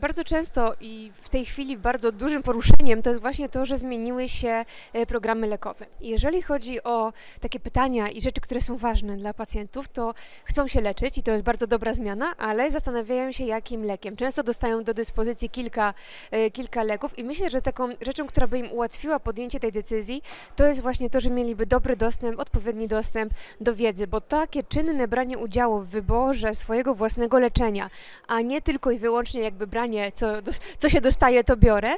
Bardzo często i w tej chwili bardzo dużym poruszeniem to jest właśnie to, że zmieniły się e, programy lekowe. Jeżeli chodzi o takie pytania i rzeczy, które są ważne dla pacjentów, to chcą się leczyć i to jest bardzo dobra zmiana, ale zastanawiają się jakim lekiem. Często dostają do dyspozycji kilka, e, kilka leków i myślę, że taką rzeczą, która by im ułatwiła podjęcie tej decyzji, to jest właśnie to, że mieliby dobry dostęp, odpowiedni dostęp do wiedzy, bo takie czynne branie udziału w wyborze swojego własnego leczenia, a nie tylko i wyłącznie jakby branie, co, co się dostaje, to biorę,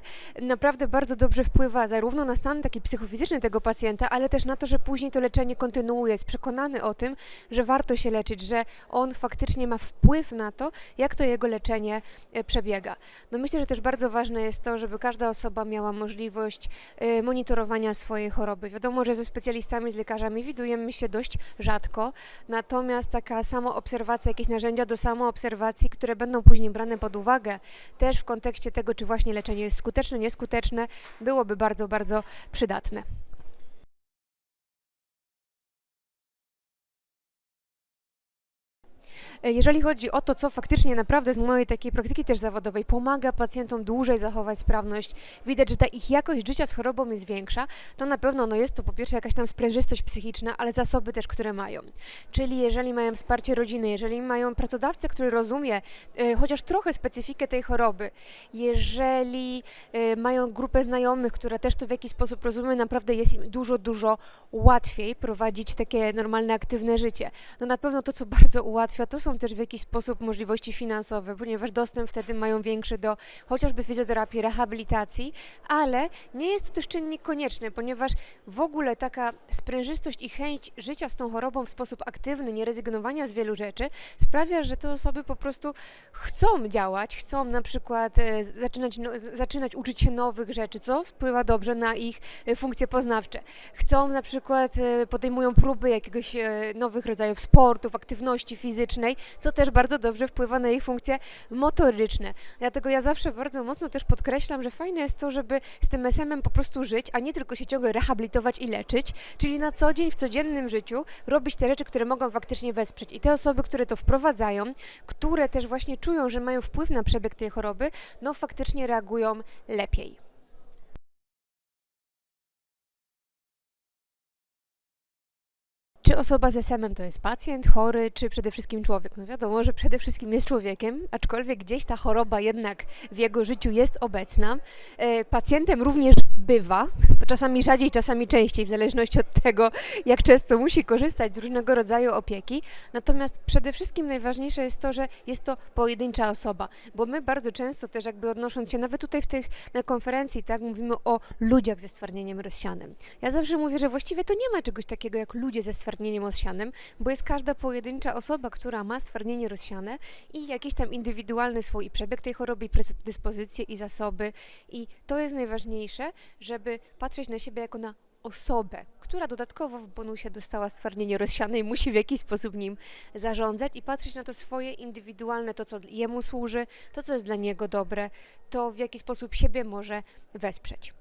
naprawdę bardzo dobrze wpływa zarówno na stan taki psychofizyczny tego pacjenta, ale też na to, że później to leczenie kontynuuje, jest przekonany o tym, że warto się leczyć, że on faktycznie ma wpływ na to, jak to jego leczenie e, przebiega. No myślę, że też bardzo ważne jest to, żeby każda osoba miała możliwość e, monitorowania swojej choroby. Wiadomo, że ze specjalistami, z lekarzami widujemy się dość rzadko, natomiast taka samoobserwacja, jakieś narzędzia do samoobserwacji, które będą później brane pod uwagę, też w kontekście tego, czy właśnie leczenie jest skuteczne, nieskuteczne, byłoby bardzo, bardzo przydatne. Jeżeli chodzi o to, co faktycznie naprawdę z mojej takiej praktyki też zawodowej pomaga pacjentom dłużej zachować sprawność, widać, że ta ich jakość życia z chorobą jest większa, to na pewno no jest to po pierwsze jakaś tam sprężystość psychiczna, ale zasoby też, które mają. Czyli jeżeli mają wsparcie rodziny, jeżeli mają pracodawcę, który rozumie e, chociaż trochę specyfikę tej choroby, jeżeli e, mają grupę znajomych, która też to w jakiś sposób rozumie, naprawdę jest im dużo, dużo łatwiej prowadzić takie normalne, aktywne życie. No na pewno to, co bardzo ułatwia, to są też w jakiś sposób możliwości finansowe, ponieważ dostęp wtedy mają większy do chociażby fizjoterapii, rehabilitacji, ale nie jest to też czynnik konieczny, ponieważ w ogóle taka sprężystość i chęć życia z tą chorobą w sposób aktywny, nie rezygnowania z wielu rzeczy, sprawia, że te osoby po prostu chcą działać, chcą na przykład e, zaczynać, no, zaczynać uczyć się nowych rzeczy, co wpływa dobrze na ich e, funkcje poznawcze. Chcą na przykład, e, podejmują próby jakiegoś nowych rodzajów sportów, aktywności fizycznej, co też bardzo dobrze wpływa na ich funkcje motoryczne. Dlatego ja zawsze bardzo mocno też podkreślam, że fajne jest to, żeby z tym SM-em po prostu żyć, a nie tylko się ciągle rehabilitować i leczyć, czyli na co dzień, w codziennym życiu robić te rzeczy, które mogą faktycznie wesprzeć. I te osoby, które to wprowadzają, które też właśnie czują, że mają wpływ na przebieg tej choroby, no faktycznie reagują lepiej. Czy osoba z SM-em to jest pacjent, chory, czy przede wszystkim człowiek? No wiadomo, że przede wszystkim jest człowiekiem, aczkolwiek gdzieś ta choroba jednak w jego życiu jest obecna. E, Pacjentem również bywa, czasami rzadziej, czasami częściej, w zależności od tego, jak często musi korzystać z różnego rodzaju opieki. Natomiast przede wszystkim najważniejsze jest to, że jest to pojedyncza osoba, bo my bardzo często też jakby odnosząc się, nawet tutaj w tych na konferencji, tak, mówimy o ludziach ze stwardnieniem rozsianym. Ja zawsze mówię, że właściwie to nie ma czegoś takiego jak ludzie ze stwardnieniem rozsianym, bo jest każda pojedyncza osoba, która ma stwardnienie rozsiane i jakiś tam indywidualny swój przebieg tej choroby, i predyspozycje i zasoby. I to jest najważniejsze, żeby patrzeć na siebie jako na osobę, która dodatkowo w bonusie dostała stwardnienie rozsiane i musi w jakiś sposób nim zarządzać i patrzeć na to swoje indywidualne, to co jemu służy, to co jest dla niego dobre, to w jaki sposób siebie może wesprzeć.